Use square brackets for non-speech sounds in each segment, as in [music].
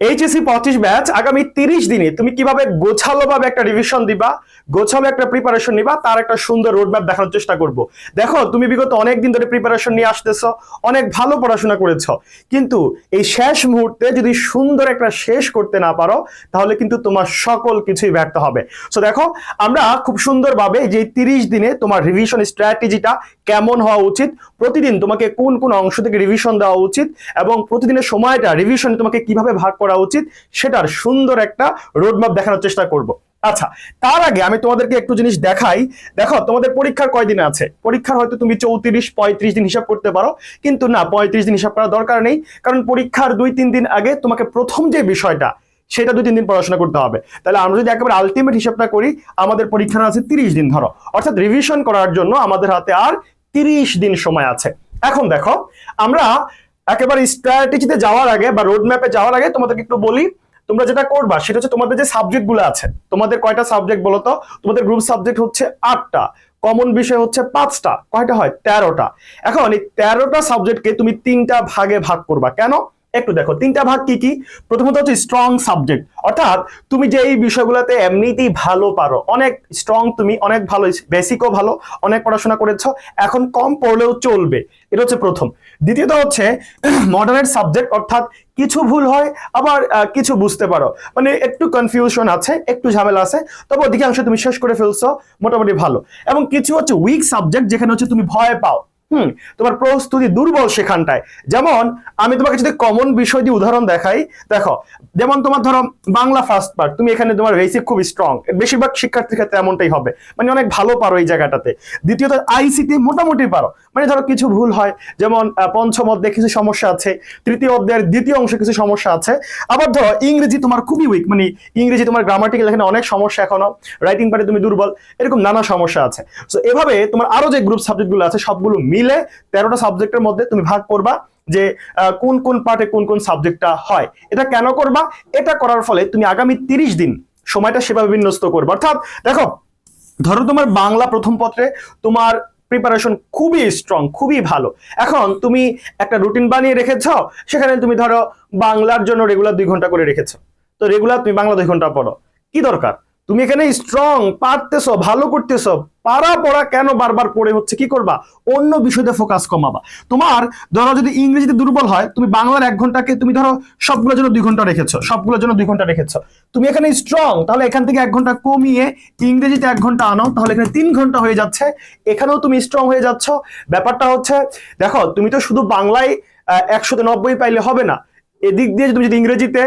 HSC পঁচিশ batch আগামী তিরিশ দিনে তুমি কীভাবে গোছালো ভাবে একটা রিভিশন দিবা, গোছালো একটা প্রিপারেশন নিবা, তার একটা সুন্দর রোডম্যাপ দেখানোর চেষ্টা করব। দেখো, তুমি বিগত অনেক দিন ধরে প্রিপারেশন নিয়ে আসতেছো, অনেক ভালো পড়াশোনা করেছ, কিন্তু এই শেষ মুহূর্তে যদি সুন্দর একটা শেষ করতে না পারো, তাহলে কিন্তু তোমার সকল কিছুই ব্যর্থ হবে। সো দেখো, আমরা খুব সুন্দরভাবে যে তিরিশ দিনে তোমার রিভিশন স্ট্র্যাটেজিটা কেমন হওয়া উচিত, প্রতিদিন তোমাকে কোন কোন অংশ থেকে রিভিশন দেওয়া উচিত, এবং প্রতিদিনের সময়টা রিভিশন তোমাকে কীভাবে ভাগ করা উচিত, সেটার সুন্দর একটা রোডম্যাপ দেখানোর চেষ্টা করব। আচ্ছা তার আগে আমি তোমাদেরকে একটু জিনিস দেখাই। দেখো, তোমাদের পরীক্ষার কয়দিন আছে? পরীক্ষার হয়তো তুমি চৌত্রিশ, পঁয়ত্রিশ দিন হিসাব করতে পারো, কিন্তু না, পঁয়ত্রিশ দিন হিসাব করার দরকার নেই, কারণ পরীক্ষার দুই, তিন দিন আগে তোমাকে প্রথম যে বিষয়টা, সেটা দুই, তিন দিন পড়াশোনা করতে হবে। তাহলে আমরা যদি একেবারে আলটিমেট হিসাবটা করি, আমাদের পরীক্ষা আছে তিরিশ দিন, ধরো। অর্থাৎ রিভিশন করার জন্য আমাদের হাতে আর তিরিশ দিন সময় আছে। এখন দেখো, আমরা একেবারে স্ট্র্যাটেজিতে যাওয়ার আগে বা রোড ম্যাপে যাওয়ার আগে তোমাদেরকে একটু বলি, তোমরা যেটা করবা সেটা হচ্ছে তোমাদের যে সাবজেক্টগুলো আছে, তোমাদের কয়টা সাবজেক্ট বলো তো? তোমাদের গ্রুপ সাবজেক্ট হচ্ছে আটটা কমন বিষয় হচ্ছে পাঁচটা, কয়টা হয়? তেরোটা। এখন এই তেরোটা সাবজেক্টকে তুমি তিনটা ভাগে ভাগ করবা। কেন? একটু দেখো, তিনটা ভাগ কি কি? প্রথমত হচ্ছে স্ট্রং সাবজেক্ট অর্থাৎ তুমি যে এই বিষয়গুলোতে এমনিতেই ভালো পারো, অনেক স্ট্রং তুমি, অনেক ভালো বেসিকও ভালো, অনেক পড়াশোনা করেছ, এখন কম পড়লেও চলবে, এটা হচ্ছে প্রথম। দ্বিতীয়ত হচ্ছে [clears throat] মডারেট সাবজেক্ট অর্থাৎ কিছু ভুল হয়, আবার কিছু বুঝতে পারো। মানে একটু কনফিউশন আছে, একটু ঝামেলা আছে, তবে অধিকাংশ তুমি শেষ করে ফেলছো, মোটামুটি ভালো। এবং কিছু হচ্ছে উইক সাবজেক্ট যেখানে হচ্ছে তুমি ভয় পাও। হুম, তোমার প্রস্তুতি দুর্বল সেখানটায়। যেমন, আমি তোমাকে যদি কমন বিষয় দিয়ে উদাহরণ দেখাই, দেখো, যেমন তোমার ধরো বাংলা ফার্স্ট পার্ট তুমি এখানে তোমার বেসিক খুব স্ট্রং বেশিরভাগ শিক্ষার্থীর ক্ষেত্রে এমনটাই হবে। মানে অনেক ভালো পারো এই জায়গাটাতে। দ্বিতীয়ত আইসিটি মোটামুটি পারো। মানে ধরো কিছু ভুল হয়, যেমন পঞ্চম অধ্যায়ে কিছু সমস্যা আছে, তৃতীয় অধ্যায়ের দ্বিতীয় অংশে কিছু সমস্যা আছে। আবার ধরো, ইংরেজি তোমার খুবই উইক মানে ইংরেজি তোমার গ্রামাটিক্যাল এখানে অনেক সমস্যা এখনও। রাইটিং পারে তুমি দুর্বল, এরকম নানা সমস্যা আছে। সো এভাবে তোমার আরও যে গ্রুপ সাবজেক্টগুলো আছে, সবগুলো মিলে তেরোটা সাবজেক্টের মধ্যে তুমি ভাগ করবা যে কোন কোন পার্টে কোন কোন সাবজেক্টটা হয়। এটা কেন করবা? এটা করার ফলে তুমি আগামী তিরিশ দিন সময়টা সেভাবে বিন্যস্ত করবে। অর্থাৎ দেখো, ধরো তোমার বাংলা প্রথম পত্রে তোমার প্রিপারেশন খুবই স্ট্রং খুবই ভালো। এখন তুমি একটা রুটিন বানিয়ে রেখেছো, সেখানে তুমি ধরো বাংলার জন্য রেগুলার দুই ঘণ্টা করে রেখেছ। তো রেগুলার তুমি বাংলা দুই ঘণ্টা পড়ো। কি দরকার? তুমি এখানে স্ট্রং পারতেছো, ভালো করতেছো, পারা পড়া কেন বারবার পড়ে হচ্ছে? কি করবা? অন্য বিষয়তে ফোকাস কমাবা। তোমার, ধরো যদি ইংরেজিতে দুর্বল হয়, তুমি বাংলার এক ঘন্টাকে, তুমি ধরো সবগুলোর জন্য দুই ঘণ্টা রেখেছো, সবগুলোর জন্য দুই ঘণ্টা রেখেছো। তুমি এখানে স্ট্রং তাহলে এখান থেকে এক ঘণ্টা কমিয়ে ইংরেজিতে এক ঘণ্টা আনো, তাহলে এখানে তিন ঘণ্টা হয়ে যাচ্ছে। এখানেও তুমি স্ট্রং হয়ে যাচ্ছ। ব্যাপারটা হচ্ছে, দেখো, তুমি তো শুধু বাংলায় একশোতে নব্বই পাইলে হবে না। এদিক দিয়ে তুমি যদি ইংরেজিতে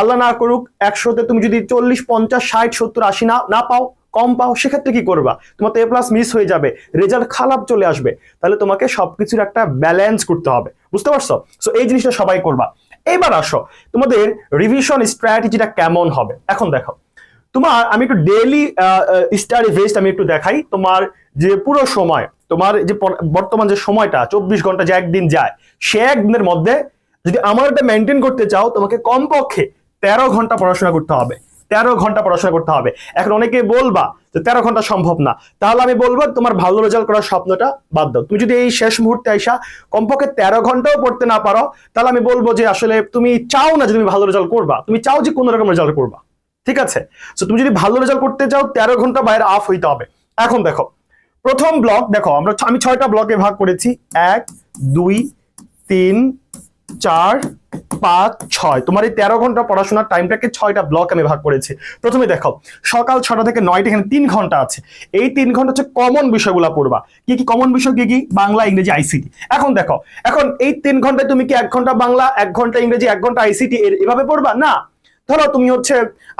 আল্লাহ না করুক, একশোতে তুমি যদি চল্লিশ, পঞ্চাশ, ষাট, সত্তর, আশি না না পাও, কম পাও, সেক্ষেত্রে কি করবা? তোমার তো এ প্লাস মিস হয়ে যাবে রেজাল্ট খারাপ চলে আসবে। তাহলে তোমাকে সবকিছুর একটা ব্যালেন্স করতে হবে। বুঝতে পারছ? সো এই জিনিসটা সবাই করবা। এবার আসো, তোমাদের রিভিশন স্ট্র্যাটেজিটা কেমন হবে? এখন দেখো, তোমার, আমি একটু ডেইলি স্টাডি বেসড আমি একটু দেখাই। তোমার যে পুরো সময়, তোমার যে বর্তমান যে সময়টা, চব্বিশ ঘণ্টা যে একদিন যায়, সে একদিনের মধ্যে যদি আমার এটা মেনটেন করতে চাও, তোমাকে কমপক্ষে তেরো ঘণ্টা পড়াশোনা করতে হবে। তেরো ঘণ্টা পড়াশোনা করতে হবে। এখন অনেকে বলবা যে তেরো ঘণ্টা সম্ভব না। তাহলে আমি বলব তোমার ভালো রেজাল্ট করার স্বপ্নটা বাদ দাও। তুমি যদি এই শেষ মুহূর্তে আইসা কমপক্ষে তেরো ঘন্টাও পড়তে না পারো, তাহলে আমি বলব যে আসলে তুমি চাও না যে তুমি ভালো রেজাল্ট করবা। তুমি চাও যে কোনো রকম রেজাল্ট করবা। ঠিক আছে? তো তুমি যদি ভালো রেজাল্ট করতে চাও, তেরো ঘণ্টা বাইরে আফ হইতে হবে। এখন দেখো, প্রথম ব্লক দেখো, আমরা আমি ছয়টা ব্লকে ভাগ করেছি। এক, দুই, তিন চার, পাঁচ, ছয়। তোমার এই তেরো ঘণ্টা পড়াশোনার টাইমটাকে ছয়টা ব্লক আমি ভাগ করেছি। প্রথমে দেখো, সকাল ছটা থেকে নয়টা এখানে তিন ঘণ্টা আছে। এই তিন ঘণ্টা হচ্ছে কমন বিষয়গুলো পড়বা। কি কি কমন বিষয়, কি কি? বাংলা, ইংরেজি আইসিটি এখন দেখো, এখন এই তিন ঘন্টায় তুমি কি এক ঘণ্টা বাংলা, এক ঘণ্টা ইংরেজি, এক ঘণ্টা আইসিটি এভাবে পড়বা? না। ধরো তুমি হচ্ছে,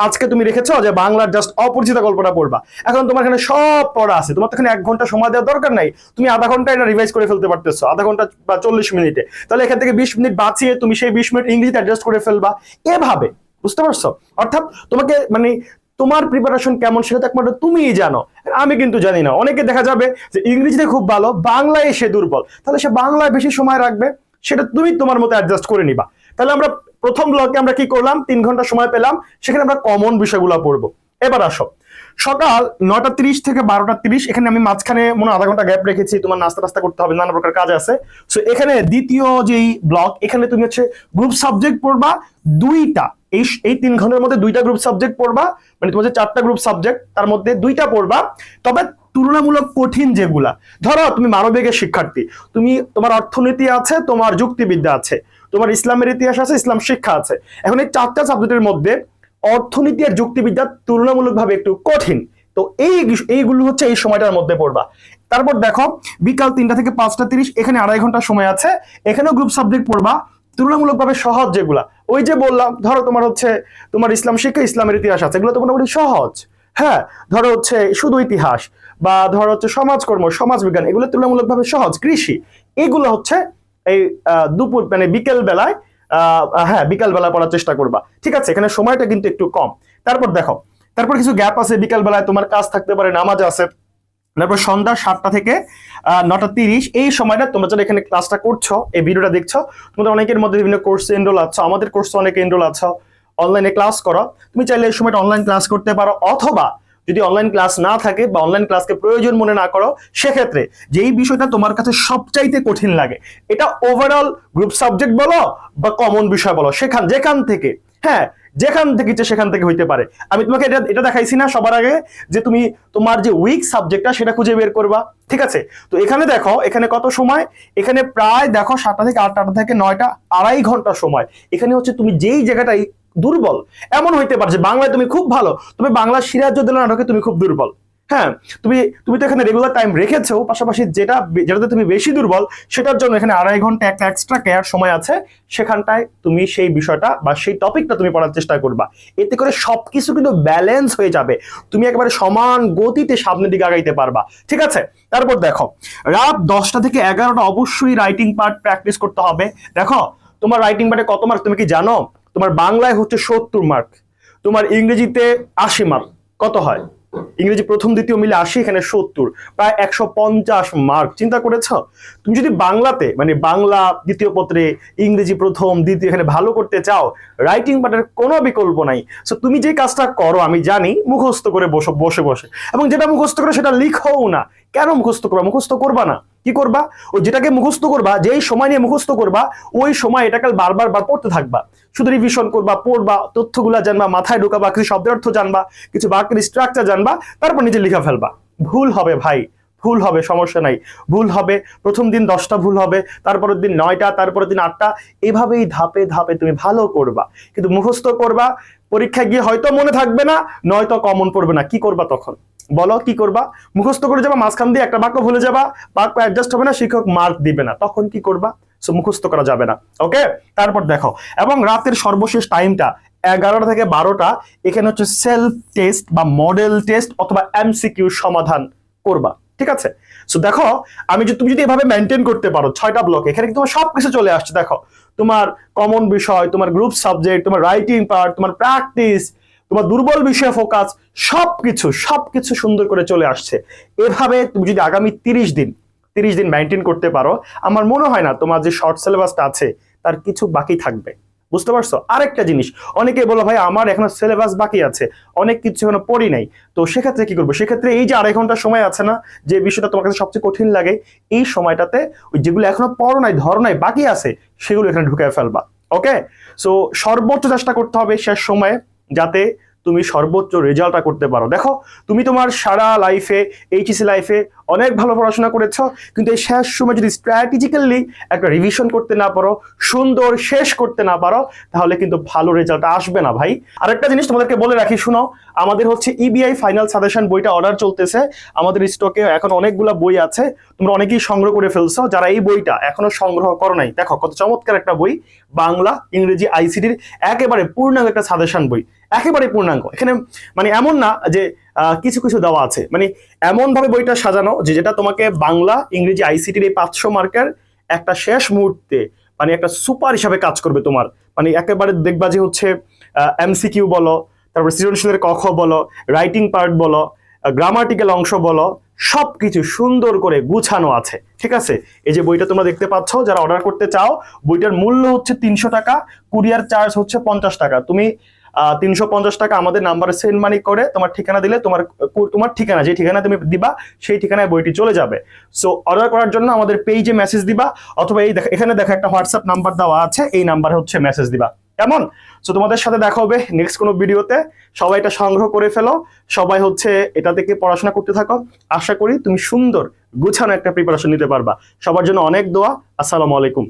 আজকে তুমি রেখেছো যে বাংলার জাস্ট অপরিচিত গল্পটা পড়বা। এখন তোমার এখানে সব পড়া আছে। তোমার তো এখানে এক ঘণ্টা সময় দেওয়ার দরকার নাই। তুমি আধা ঘণ্টা এটা রিভাইজ করে ফেলতে পারতেছো, আধা ঘণ্টা বা চল্লিশ মিনিটে। তাহলে এখান থেকে বিশ মিনিট বাঁচিয়ে তুমি সেই বিশ মিনিট ইংরেজিতে অ্যাডজাস্ট করে ফেলবা। এভাবে, বুঝতে পারছ? অর্থাৎ তোমাকে মানে তোমার প্রিপারেশন কেমন সেটা তো একমাত্র তুমিই জানো। আমি কিন্তু জানি না। অনেকে দেখা যাবে যে ইংরেজিতে খুব ভালো, বাংলায় সে দুর্বল। তাহলে সে বাংলায় বেশি সময় রাখবে, সেটা তুমি তোমার মতো অ্যাডজাস্ট করে নিবা। তাহলে আমরা প্রথম ব্লকে আমরা কি করলাম? তিন ঘণ্টা সময় পেলাম। সেখানে আমরা কমন বিষয়গুলো পড়ব। এবার আসো। সকাল নয়টা তিরিশ থেকে বারোটা তিরিশ, এখানে আমি মাঝখানে মনে আধা ঘণ্টা গ্যাপ রেখেছি, তোমার নাস্তা টাস্তা করতে হবে, নানা প্রকার কাজ আছে। সো এখানে দ্বিতীয় যেই ব্লক এখানে তুমি হচ্ছে গ্রুপ সাবজেক্ট পড়বা দুইটা। এই এই তিন ঘণ্টার মধ্যে দুইটা গ্রুপ সাবজেক্ট পড়বা মানে তোমার যে চারটা গ্রুপ সাবজেক্ট তার মধ্যে দুইটা পড়বা। তবে তুলনামূলক কঠিন যেগুলা, ধরো তুমি মানবিকের শিক্ষার্থী, তুমি তোমার অর্থনীতি আছে, তোমার যুক্তিবিদ্যা আছে। তোমার ইসলামের ইতিহাস আছে, ইসলাম শিক্ষা আছে। এখন এই চারটা সাবজেক্টের মধ্যে অর্থনীতি আর যুক্তিবিদ্যা তুলনামূলকভাবে একটু কঠিন। তো এই এইগুলো হচ্ছে এই সময়টার মধ্যে পড়বা। তারপর দেখো, বিকাল তিনটা থেকে পাঁচটা তিরিশ, এখানে আড়াই ঘণ্টা সময় আছে। এখানেও গ্রুপ সাবজেক্ট পড়বা, তুলনামূলকভাবে সহজ যেগুলা। ওই যে বললাম, ধরো তোমার হচ্ছে, তোমার ইসলাম শিক্ষা, ইসলামের ইতিহাস আছে। এগুলো তো মোটামুটি সহজ। হ্যাঁ ধরো হচ্ছে শুধু ইতিহাস বা ধরো হচ্ছে সমাজকর্ম সমাজ বিজ্ঞান এগুলো তুলনামূলকভাবে সহজ। কৃষি, এগুলো হচ্ছে এই দুপুর মানে বিকেল বেলায় হ্যাঁ বিকাল বেলায় পড়ার চেষ্টা করবা। ঠিক আছে, এখানে সময়টা কিন্তু একটু কম। তারপর দেখো, তারপর কিছু গ্যাপ আছে বিকাল বেলায় তোমার কাজ থাকতে পারে, নামাজ আছে। তারপর সন্ধ্যা সাতটা থেকে নটা তিরিশ, এই সময়টা তোমরা যারা এখানে ক্লাসটা করছ, এই ভিডিওটা দেখছ, তোমাদের অনেকের মধ্যে বিভিন্ন কোর্সে এনরোল আছো, আমাদের কোর্সে অনেকে এনরোল আছো অনলাইনে ক্লাস করো তুমি চাইলে এই সময়টা অনলাইন ক্লাস করতে পারো, অথবা যদি অনলাইন ক্লাস না থাকে বা অনলাইন ক্লাসকে প্রয়োজন মনে না করো, সেক্ষেত্রে যেই বিষয়টা তোমার কাছে সবচাইতে কঠিন লাগে, এটা ওভারঅল গ্রুপ সাবজেক্ট বলো বা কমন বিষয় বলো, সেখান, যেখান থেকে হ্যাঁ যেখান থেকে ইচ্ছে সেখান থেকে হইতে পারে। আমি তোমাকে এটা এটা দেখাইছি না সবার আগে যে তুমি তোমার যে উইক সাবজেক্টটা সেটা খুঁজে বের করবা, ঠিক আছে? তো এখানে দেখো, এখানে কত সময়? এখানে প্রায় দেখো সাতটা থেকে আটটা থেকে নয়টা, আড়াই ঘণ্টা সময়। এখানে হচ্ছে তুমি যেই জায়গাটাই দুর্বল। এমন হইতে পারে যে বাংলায় তুমি খুব ভালো, তবে বাংলা সিরাজউদ্দৌলা নাটকে তুমি খুব দুর্বল। হ্যাঁ তুমি তুমি তো এখানে রেগুলার টাইম রেখেছো পাশাপাশি যেটা যেটাতে তুমি বেশি দুর্বল, সেটার জন্য এখানে আড়াই ঘণ্টা একটা এক্সট্রা কেয়ার সময় আছে। সেখানটায় তুমি সেই বিষয়টা বা সেই টপিকটা তুমি পড়ার চেষ্টা করবা। এতে করে সবকিছু কিন্তু ব্যালেন্স হয়ে যাবে। তুমি একেবারে সমান গতিতে সামনের দিকে আগাইতে পারবা। ঠিক আছে? তারপর দেখো, রাত দশটা থেকে এগারোটা অবশ্যই রাইটিং পার্ট প্র্যাকটিস করতে হবে। দেখো, তোমার রাইটিং পার্টে কত মার্ক তুমি কি জানো? তোমার বাংলায় হচ্ছে সত্তর মার্ক তোমার ইংরেজিতে আশি মার্ক কত হয়? ইংরেজি প্রথম, দ্বিতীয় মিলে আশি, এখানে সত্তর, প্রায় একশো পঞ্চাশ মার্ক চিন্তা করেছ? তুমি যদি বাংলাতে মানে বাংলা দ্বিতীয় পত্রে, ইংরেজি প্রথম, দ্বিতীয় এখানে ভালো করতে চাও রাইটিং পার্টের কোনো বিকল্প নাই। সো তুমি যে কাজটা করো, আমি জানি, মুখস্থ করে বসে বসে বসে। এবং যেটা মুখস্থ করে, সেটা লিখোও না। কেন মুখস্থ করবা? মুখস্থ করবা না। কি করবা? ও যেটাকে মুখস্থ করবা, যেই সময় নিয়ে মুখস্থ করবা, ওই সময় এটাকে বারবার বার পড়তে থাকবা। শুধু রিভিশন করবা, পড়বা, তথ্যগুলা জানবা, মাথায় ঢোকাবা, কিছু শব্দের অর্থ জানবা, কিছু বাক্যের স্ট্রাকচার জানবা, তারপর নিজে লিখা ফেলবা। ভুল হবে ভাই, ভুল হবে, সমস্যা নাই। ভুল হবে, প্রথম দিন দশটা ভুল হবে, তারপরের দিন নয়টা, তারপরের দিন আটটা, এভাবেই ধাপে ধাপে তুমি ভালো করবা। কিন্তু মুখস্থ করবা, পরীক্ষায় গিয়ে হয়তো মনে থাকবে না, নয়তো কমন পড়বে না। কি করবা তখন? বলো, কি করবা? মুখস্থ করে যাবা, মাঝখান দিয়ে একটা বাক্য ভুলে যাবা, বাক্য অ্যাডজাস্ট হবে না, শিক্ষক মার্ক দিবে না। তখন কি করবা? সো মুখস্থ করা যাবে না। ওকে তারপর দেখো, এবং রাতের সর্বশেষ টাইমটা এগারোটা থেকে বারোটা, এখানে হচ্ছে সেলফ টেস্ট বা মডেল টেস্ট অথবা এমসিকিউ সমাধান করবা। ঠিক আছে? সো দেখো, আমি যদি তুমি যদি এভাবে মেনটেন করতে পারো, ছয়টা ব্লক এখানে তোমার সবকিছু চলে আসছে, দেখো। তোমার কমন বিষয়, তোমার গ্রুপ সাবজেক্ট তোমার রাইটিং পার্ট তোমার প্র্যাকটিস তোমার দুর্বল বিষয়ে ফোকাস সবকিছু সবকিছু সুন্দর করে চলে আসছে। এভাবে তুমি যদি আগামী তিরিশ দিন তিরিশ দিন মেনটেন করতে পারো, আমার মনে হয় না তোমার যে শর্ট সিলেবাসটা আছে, তার কিছু বাকি থাকবে। বুঝতে পারছ? আরেকটা জিনিস, অনেকে বলো, ভাই, আমার এখনও সিলেবাস বাকি আছে, অনেক কিছু এখনও পড়ি নাই। তো সেক্ষেত্রে কি করব? সেক্ষেত্রে এই যে আড়াই ঘণ্টা সময় আছে না, যে বিষয়টা তোমার কাছে সবচেয়ে কঠিন লাগে, এই সময়টাতে ওই যেগুলো এখনও পড়ো নাই, ধরো নাই, বাকি আছে, সেগুলো এখানে ঢুকে ফেলবা। ওকে সো সর্বোচ্চ চেষ্টা করতে হবে শেষ সময়ে। যাতে তুমি সর্বোচ্চ রেজাল্টটা করতে পারো। দেখো, তুমি তোমার সারা লাইফে এইচএসি লাইফে অনেক ভালো পড়াশোনা করেছ, কিন্তু এই শেষ সময় যদি স্ট্র্যাটেজিক্যালি একটা রিভিশন করতে না পারো, সুন্দর শেষ করতে না পারো, তাহলে কিন্তু ভালো রেজাল্ট আসবে না ভাই। আরেকটা জিনিস তোমাদেরকে বলে রাখি, শুনো, আমাদের হচ্ছে ইবিআই ফাইনাল সাজেশন বইটা অর্ডার চলতেছে। আমাদের স্টকে এখন অনেকগুলো বই আছে, তোমরা অনেকেই সংগ্রহ করে ফেলছো, যারা এই বইটা এখনও সংগ্রহ করো নাই। দেখো, কত চমৎকার একটা বই, বাংলা, ইংরেজি আইসিটির একেবারে পূর্ণাঙ্গ একটা সাজেশন বই। একেবারে পূর্ণাঙ্গ। এখানে মানে এমন না যে কিছু কিছু দেওয়া আছে। মানে এমন ভাবে বইটা সাজানো যে, যেটা তোমাকে বাংলা, ইংরেজি আইসিটির এই পাঁচশো মার্কের একটা শেষ মুহূর্তে মানে একটা সুপার হিসাবে কাজ করবে তোমার। মানে একেবারে দেখবা যে হচ্ছে এমসিকিউ বলো, তারপর সৃজনশীলের কখ বলো, রাইটিং পার্ট বলো গ্রামাটিক্যাল অংশ বলো সব কিছু সুন্দর করে গুছানো আছে। ঠিক আছে? এই যে বইটা তোমরা দেখতে পাচ্ছ, যারা অর্ডার করতে চাও, বইটার মূল্য হচ্ছে তিনশো টাকা কুরিয়ার চার্জ হচ্ছে পঞ্চাশ টাকা। তুমি তিনশো পঞ্চাশ টাকা আমাদের নাম্বারে সেন্ড মানি করে তোমার ঠিকানা দিলে তোমার তোমার ঠিকানা, যে ঠিকানা তুমি দিবা, সেই ঠিকানায় বইটি চলে যাবে। সো অর্ডার করার জন্য আমাদের পেজে মেসেজ দিবা, অথবা এই এখানে দেখো একটা হোয়াটসঅ্যাপ নাম্বার দেওয়া আছে, এই নাম্বারে হচ্ছে মেসেজ দিবা। কেমন? সো তোমাদের সাথে দেখা হবে নেক্সট কোনো ভিডিওতে সবাই এটা সংগ্রহ করে ফেলো। সবাই হচ্ছে এটা থেকে পড়াশোনা করতে থাকো। আশা করি তুমি সুন্দর, গুছানো একটা প্রিপারেশন নিতে পারবা। সবার জন্য অনেক দোয়া। আসসালামু আলাইকুম।